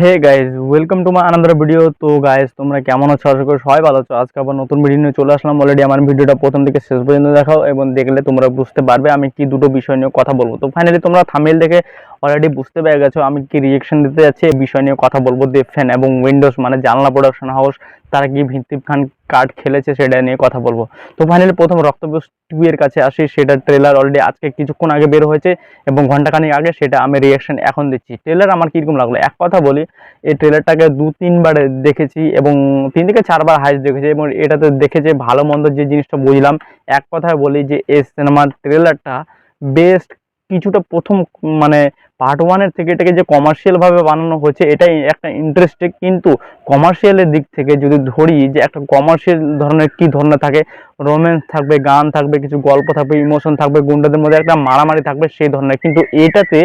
Hey guys welcome to my আনন্দার video তো guys তোমরা কেমন আছো? আশা করি সবাই ভালো আছো। আজকে আবার নতুন ভিডিও নিয়ে চলে আসলাম। অলরেডি আমার ভিডিওটা প্রথম থেকে শেষ পর্যন্ত দেখাও এবং দেখলে তোমরা বুঝতে পারবে আমি কি দুটো বিষয় নিয়ে কথা বলব। তো ফাইনালি তোমরা থামেল দেখে অলরেডি বুঝতে পেরে গেছো আমি কি রিয়েকশন দিতে যাচ্ছি, এই বিষয় নিয়ে কথা বলব। দেব ফ্যান এবং উইন্ডোজ মানে জানলা প্রোডাকশন হাউস তারা কি ভিত্তিক খান কার্ড খেলেছে সেটা নিয়ে কথা বলব। তো ফাইনালি প্রথম রক্তবিষ টু এর কাছে আসি সেটার ট্রেলার অলরেডি আজকে কিছুক্ষণ আগে বের হয়েছে এবং ঘন্টাখানিক আগে সেটা আমি রিয়াকশন এখন দিচ্ছি। ট্রেলার আমার কীরকম লাগল? এক কথা বলি, এই ট্রেলারটাকে দু, তিনবার দেখেছি এবং তিন থেকে চারবার হাইস দেখেছি এবং এটাতে দেখেছে ভালো মন্দ যে জিনিসটা বুঝলাম। এক কথায় বলি যে এই সিনেমার ট্রেলারটা বেস্ট কিছুটা প্রথম মানে পার্ট ওয়ানের থেকে এটাকে যে কমার্শিয়ালভাবে বানানো হয়েছে, এটাই একটা ইন্টারেস্টিং কিন্তু কমার্শিয়ালের দিক থেকে যদি ধরি যে একটা কমার্শিয়াল ধরনের কি ধরনের থাকে রোম্যান্স থাকবে, গান থাকবে, কিছু গল্প থাকবে ইমোশন থাকবে, গুন্ডাদের মধ্যে একটা মারামারি থাকবে, সেই ধরনের। কিন্তু এটাতে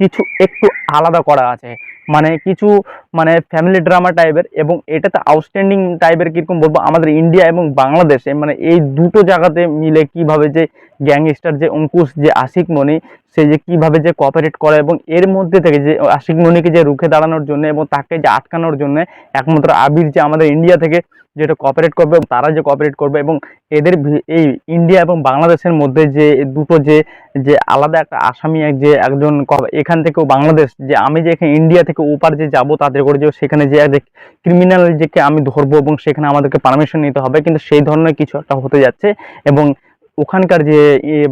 কিছু একটু আলাদা করা আছে। মানে কিছু মানে ফ্যামিলি ড্রামা টাইপের এবং এটা এটাতে আউটস্ট্যান্ডিং টাইপের কীরকম বলব আমাদের ইন্ডিয়া এবং বাংলাদেশে মানে এই দুটো জায়গাতে মিলে কীভাবে যে গ্যাংস্টার যে অঙ্কুশ, যে আশিক মণি সে যে কীভাবে যে কোঅপারেট করে এবং এর মধ্যে থেকে যে আশিক মণিকে যে রুখে দাঁড়ানোর জন্য এবং তাকে যে আটকানোর জন্য, একমাত্র আবির যে আমাদের ইন্ডিয়া থেকে যেটা কপারেট করবে, তারা যে কপারেট করবে এবং এদের এই ইন্ডিয়া এবং বাংলাদেশের মধ্যে যে দুটো যে যে আলাদা একটা আসামি, এক যে একজন এখান থেকেও বাংলাদেশ, যে আমি যে এখানে ইন্ডিয়া থেকে ওপার যে যাব তাদের করে যে সেখানে যে ক্রিমিনাল যেকে আমি ধরবো এবং সেখানে আমাদেরকে পারমিশন নিতে হবে, কিন্তু সেই ধরনের কিছু একটা হতে যাচ্ছে এবং ওখানকার যে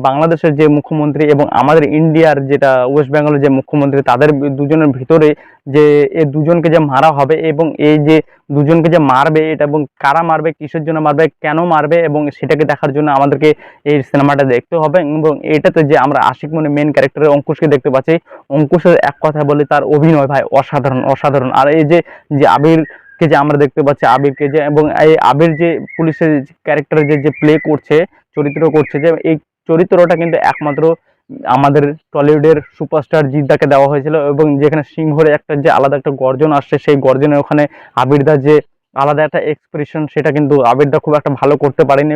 বাংলাদেশের যে মুখ্যমন্ত্রী এবং আমাদের ইন্ডিয়ার যেটা, ওয়েস্ট বেঙ্গলের যে মুখ্যমন্ত্রী, তাদের দুজনের ভিতরে যে, এ দুজনকে যে মারা হবে এবং এই যে দুজনকে যে মারবে এটা এবং কারা মারবে, কিসের জন্য মারবে, কেন মারবে এবং সেটাকে দেখার জন্য আমাদেরকে এই সিনেমাটা দেখতে হবে এবং এটাতে যে আমরা আশিক মনে মেন ক্যারেক্টারের অঙ্কুশকে দেখতে পাচ্ছি। অঙ্কুশের এক কথা বলি তার অভিনয় ভাই অসাধারণ অসাধারণ। আর এই যে আবির কে যে আমরা দেখতে পাচ্ছি আবিরকে যে এবং এই আবির যে পুলিশের ক্যারেক্টারে যে যে প্লে করছে, চরিত্র করছে যে এই চরিত্রটা কিন্তু একমাত্র আমাদের টলিউডের সুপারস্টার জিদ্দাকে দেওয়া হয়েছিল এবং যেখানে সিংহরে একটা যে আলাদা একটা গর্জন আসছে, সেই গর্জনে ওখানে আবিরদা যে আলাদা একটা এক্সপ্রেশন সেটা কিন্তু আবিরদা খুব একটা ভালো করতে পারেনি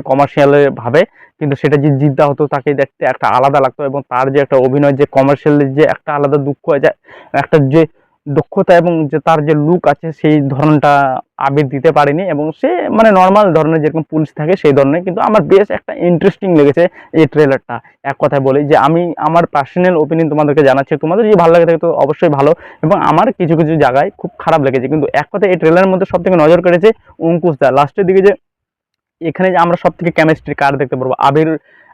ভাবে। কিন্তু সেটা যে জিদ্দা হতো তাকে দেখতে একটা আলাদা লাগতো এবং তার যে একটা অভিনয়, যে কমার্শিয়াল যে একটা আলাদা দুঃখ, যে একটা যে দক্ষতা এবং যে তার যে লুক আছে, সেই ধরনটা আবির দিতে পারেনি এবং সে মানে নর্মাল ধরনের যেরকম পুলিশ থাকে, সেই ধরনের কিন্তু আমার বেশ একটা ইন্টারেস্টিং লেগেছে এই ট্রেলারটা এক কথায় বলি যে আমি আমার পার্সোনাল ওপিনিয়ন তোমাদেরকে জানাচ্ছি। তোমাদের যদি ভালো লাগে থাকে তো অবশ্যই ভালো এবং আমার কিছু কিছু জায়গায় খুব খারাপ লেগেছে। কিন্তু এক কথায় এই ট্রেলারের মধ্যে সব থেকে নজর কেড়েছে অঙ্কুশ দা। লাস্টের দিকে যে এখানে যে আমরা সব থেকে কেমিস্ট্রি কার দেখতে পারব? আবির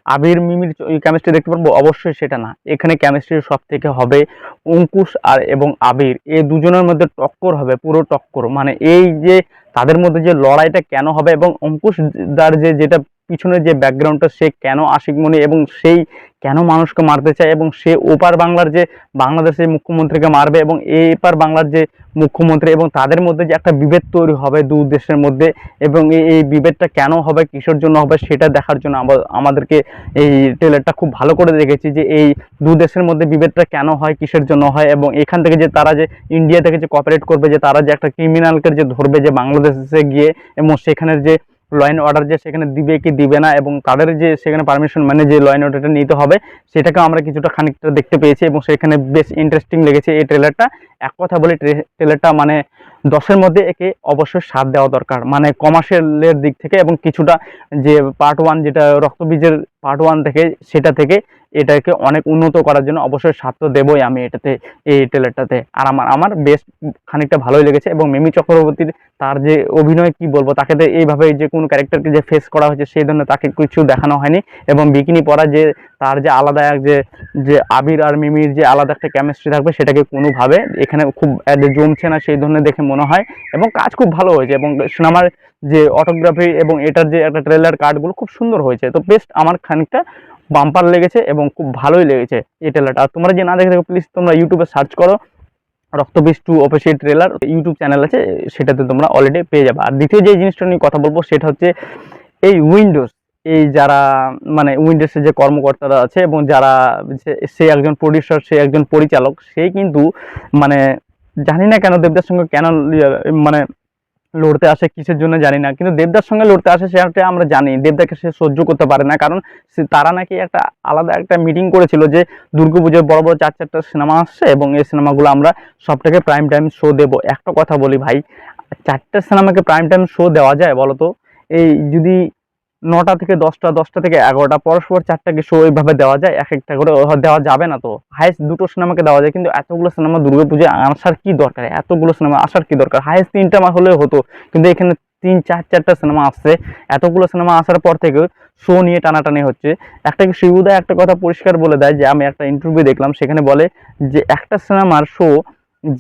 আবির মিমির কেমিস্ট্রি দেখতে পারব? অবশ্যই সেটা না। এখানে কেমিস্ট্রি সব থেকে হবে অঙ্কুশ আর এবং আবির। এই দুজনের মধ্যে টক্কর হবে, পুরো টক্কর। মানে এই যে তাদের মধ্যে যে লড়াইটা কেন হবে এবং অঙ্কুশ দার যে যেটা পিছনের যে ব্যাকগ্রাউন্ডটা, সে কেন আশিকমণি এবং সেই কেন মানুষকে মারতে চায় এবং সে ওপার বাংলার যে বাংলাদেশের মুখ্যমন্ত্রীকে মারবে এবং এপার বাংলার যে মুখ্যমন্ত্রী এবং তাদের মধ্যে যে একটা বিভেদ তৈরি হবে দু দেশের মধ্যে এবং এই বিভেদটা কেন হবে, কিসের জন্য হবে, সেটা দেখার জন্য আমাদেরকে এই ট্রেলারটা খুব ভালো করে দেখেছি যে এই দু দেশের মধ্যে বিভেদটা কেন হয়, কিসের জন্য হয় এবং এখান থেকে যে তারা যে ইন্ডিয়া থেকে যে কপারেট করবে, যে তারা যে একটা ক্রিমিনালকে যে ধরবে, যে বাংলাদেশে গিয়ে এবং সেখানের যে ল অ্যান্ড অর্ডার যে সেখানে দিবে কি দিবে না এবং তাদের যে সেখানে পারমিশন মানে যে ল অ্যান্ড অর্ডারটা নিতে হবে সেটাকে আমরা কিছুটা খানিকটা দেখতে পেয়েছি এবং সেখানে বেশ ইন্টারেস্টিং লেগেছে এই ট্রেলারটা এক কথা বলে ট্রেলারটা মানে দশের মধ্যে একে অবশ্যই সাথ দেওয়া দরকার। মানে কমার্শিয়ালের দিক থেকে এবং কিছুটা যে পার্ট ওয়ান যেটা রক্তবীজের পার্ট ওয়ান থেকে, সেটা থেকে এটাকে অনেক উন্নত করার জন্য অবশ্যই তো দেবই আমি এটাতে, এই ট্রেলারটাতে আর আমার আমার বেশ খানিকটা ভালোই লেগেছে এবং মিমি চক্রবর্তীর তার যে অভিনয়, কি বলব, তাকে তো এইভাবে যে কোনো ক্যারেক্টারকে যে ফেস করা হয়েছে সেই ধরনের তাকে কিছু দেখানো হয়নি এবং বিকিনি পরা যে তার যে আলাদা এক যে যে আবির আর মিমির যে আলাদা একটা কেমিস্ট্রি থাকবে সেটাকে কোনোভাবে এখানে খুব জমছে না সেই ধরনের দেখে মনে হয় এবং কাজ খুব ভালো হয়েছে এবং সিনেমার যে অটোগ্রাফি এবং এটার যে একটা ট্রেলার কার্ডগুলো খুব সুন্দর হয়েছে। তো বেস্ট আমার খানিকটা বাম্পার লেগেছে এবং খুব ভালোই লেগেছে এই ট্রেলারটা আর তোমরা যে না দেখে থাকো প্লিজ তোমরা ইউটিউবে সার্চ করো। Raktabeej two official trailer YouTube channel আছে, সেটাতে তোমরা অলরেডি পেয়ে যাবে। আর দ্বিতীয় যে জিনিসটা নিয়ে কথা বলব, সেটা হচ্ছে এই উইন্ডোজ এই যারা মানে উইন্ডোজের যে কর্মকর্তারা আছে এবং যারা সে একজন প্রডিউসার সে একজন পরিচালক, সে কিন্তু মানে জানি না কেন দেবদার সঙ্গে কেন মানে লড়তে আসে, কিসের জন্য জানি না। কিন্তু দেবদার সঙ্গে লড়তে আসে সেটা আমরা জানি। দেবদাকে সে সহ্য করতে পারে না। কারণ তারা নাকি একটা আলাদা একটা মিটিং করেছিল যে দুর্গা পুজোর বড় বড় চার চারটা সিনেমা আসছে এবং এই সিনেমাগুলো আমরা সবটাকে প্রাইম টাইম শো দেব। একটা কথা বলি ভাই, চারটা সিনেমাকে প্রাইম টাইম শো দেওয়া যায় বলতো? এই যদি নটা থেকে দশটা দশটা থেকে এগারোটা, পরস্পর চারটাকে শো এইভাবে দেওয়া যায় এক একটা করে দেওয়া যাবে না তো। হাইস্ট দুটো সিনেমাকে দেওয়া যায়, কিন্তু এতগুলো সিনেমা দুর্গাপুজোয় আসার কি দরকার? এতগুলো সিনেমা আসার কি দরকার? হাইস্ট তিনটা মা হলে হতো, কিন্তু এখানে তিন, চার, চারটা সিনেমা আসছে। এতগুলো সিনেমা আসার পর থেকে শো নিয়ে টানাটানি হচ্ছে। একটা কি শিবুদা একটা কথা পরিষ্কার বলে দেয় যে, আমি একটা ইন্টারভিউ দেখলাম, সেখানে বলে যে, একটা সিনেমার শো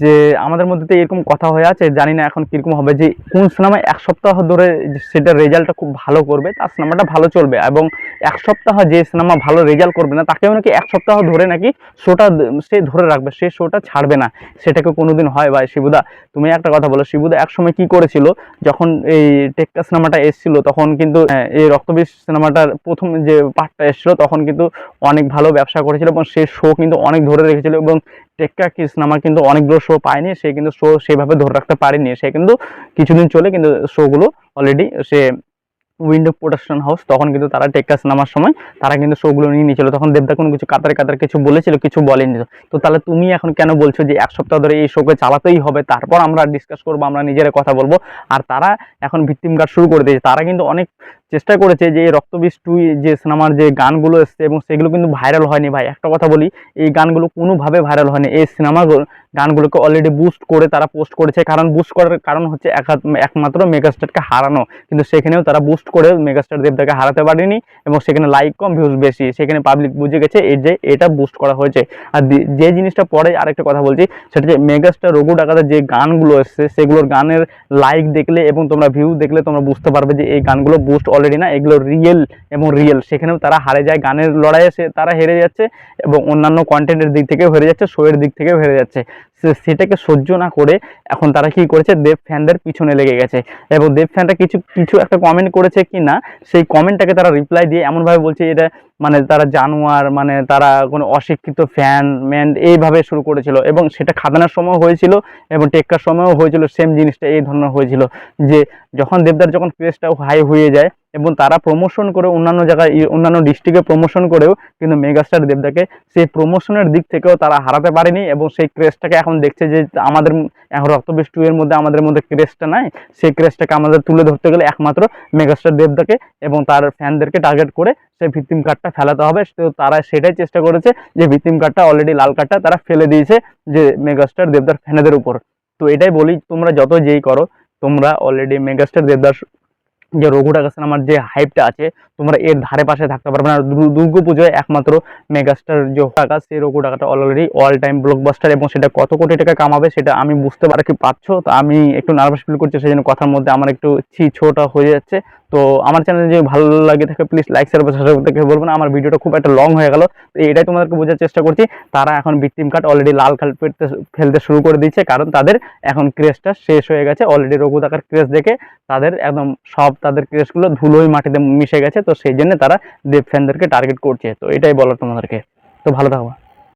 যে আমাদের মধ্যে তো এরকম কথা হয়ে আছে, জানি না এখন কীরকম হবে যে কোন সিনেমা এক সপ্তাহ ধরে সেটা রেজাল্টটা খুব ভালো করবে, তার সিনেমাটা ভালো চলবে এবং এক সপ্তাহ যে সিনেমা ভালো রেজাল্ট করবে না, তাকেও নাকি এক সপ্তাহ ধরে নাকি শোটা সে ধরে রাখবে, সে শোটা ছাড়বে না। সেটাকে কোনোদিন হয় ভাই, শিবুদা, তুমি একটা কথা বলো, শিবুদা একসময় কি করেছিল? যখন এই টেক্কা সিনেমাটা এসেছিল, তখন কিন্তু এই রক্তবিষ সিনেমাটার প্রথম যে পার্টটা এসেছিল, তখন কিন্তু অনেক ভালো ব্যবসা করেছিল এবং সে শো কিন্তু অনেক ধরে রেখেছিল এবং টেক্কা সিনেমা কিন্তু অনেকগুলো শো পায়নি, সে কিন্তু শো সেভাবে ধরে রাখতে পারেনি। সে কিন্তু কিছুদিন চলে কিন্তু শোগুলো অলরেডি সে উইন্ডো প্রোডাকশন হাউস তখন কিন্তু তারা টেক্কা সিনেমার সময় তারা কিন্তু শোগুলো নিয়ে নিয়েছিল। তখন দেবদা কোনো কিছু কাতারে কাতারে কিছু বলেছিল, কিছু বলেনি তো তাহলে তুমি এখন কেন বলছো যে এক সপ্তাহ ধরে এই শোকে চালাতেই হবে? তারপর আমরা ডিসকাস করব, আমরা নিজেরা কথা বলব। আর তারা এখন ভিত্তিম কাজ শুরু করে দিয়েছে। তারা কিন্তু অনেক চেষ্টা করেছে যে রক্তবিষ টু যে সিনেমার যে গানগুলো এসছে এবং সেগুলো কিন্তু ভাইরাল হয়নি ভাই। একটা কথা বলি, এই গানগুলো কোনোভাবে ভাইরাল হয়নি। এই সিনেমা গানগুলোকে অলরেডি বুস্ট করে তারা পোস্ট করেছে। কারণ বুস্ট করার কারণ হচ্ছে এক- একমাত্র মেগাস্টারকে হারানো। কিন্তু সেখানেও তারা বুস্ট করে মেগাস্টার দেবদাকে হারাতে পারেনি এবং সেখানে লাইক কম ভিউজ বেশি। সেখানে পাবলিক বুঝে গেছে এই যে, এটা বুস্ট করা হয়েছে। আর যে জিনিসটা পরে আরেকটা কথা বলছি, সেটা যে মেগাস্টার রঘু ডাকাতের যে গানগুলো এসছে, সেগুলোর গানের লাইক দেখলে এবং তোমরা ভিউ দেখলে তোমরা বুঝতে পারবে যে এই গানগুলো বুস্ট অলরেডি না, এগুলো রিয়েল এবং রিয়েল সেখানেও তারা হারে যায়, গানের লড়াইয়ে সে, তারা হেরে যাচ্ছে এবং অন্যান্য কন্টেন্টের দিক থেকেও হেরে যাচ্ছে শোয়ের দিক থেকেও হেরে যাচ্ছে। সেটাকে সহ্য না করে এখন তারা কি করেছে? দেব ফ্যানদের পিছনে লেগে গেছে। এবং দেব ফ্যানটা কিছু কিছু একটা কমেন্ট করেছে কি না, সেই কমেন্টটাকে তারা রিপ্লাই দিয়ে এমনভাবে বলছে এটা মানে তারা জানোয়ার মানে তারা কোনো অশিক্ষিত ফ্যান ম্যান এইভাবে শুরু করেছিল। এবং সেটা খাদানোর সময় হয়েছিল এবং টেক্কার সময়ও হয়েছিল সেম জিনিসটা এই ধরনের হয়েছিল। যে যখন দেবদার যখন ক্রেজটা হাই হয়ে যায় এবং তারা প্রমোশন করে অন্যান্য জায়গায় অন্যান্য ডিস্ট্রিক্টে প্রমোশন করেও কিন্তু মেগাস্টার দেবদাকে সেই প্রমোশনের দিক থেকেও তারা হারাতে পারেনি এবং সেই ক্রেজটাকে এখন দেখছে যে আমাদের এখন রক্তবিষ টু এর মধ্যে আমাদের মধ্যে ক্রেজটা নাই। সেই ক্রেজটাকে আমাদের তুলে ধরতে গেলে একমাত্র মেগাস্টার দেবদাকে এবং তার ফ্যানদেরকে টার্গেট করে সেই ভিত্তিম কার্ডটা ফেলাতে হবে। তো তারা সেটাই চেষ্টা করেছে যে ভিত্তিম কার্ডটা অলরেডি লাল কার্ডটা তারা ফেলে দিয়েছে যে মেগাস্টার দেবদার ফ্যানেদের উপর। তো এটাই বলি, তোমরা যত যেই করো, তোমরা অলরেডি মেগাস্টার দেবদার যে রঘু টাকা আমার যে হাইপটা আছে, তোমরা এর ধারে পাশে থাকতে পারবে না। দুর্গা পুজোয় একমাত্র মেগাস্টার যে টাকা সেই রঘু টাকাটা অলরেডি অল টাইম ব্লকবাস্টার এবং সেটা কত কোটি টাকা কামাবে সেটা আমি বুঝতে পারি কি পাচ্ছ তো আমি একটু নার্ভাস ফিল করছি, সেই জন্য কথার মধ্যে আমার একটু ছি ছোটা হয়ে যাচ্ছে। তো আমার চ্যানেল যদি ভালো লাগে থাকে প্লিজ লাইক শেয়ার সাবস্ক্রাইব করতে বলব না। আমার ভিডিওটা খুব একটা লং হয়ে গেল। তো এটাই তোমাদেরকে বোঝার চেষ্টা করছি, তারা এখন ভিক্টিম কার্ড অলরেডি লাল কার্ড ফেলতে শুরু করে দিচ্ছে কারণ তাদের এখন ক্রেজটা শেষ হয়ে গেছে। অলরেডি রঘু টাকার ক্রেজ দেখে তাদের একদম সব তাদের কেসগুলো ধুলোই মাটিতে মিশে গেছে, তো সেই জন্য তারা দেব টার্গেট করছে। তো এটাই বলার তোমাদেরকে। তো ভালো থাকো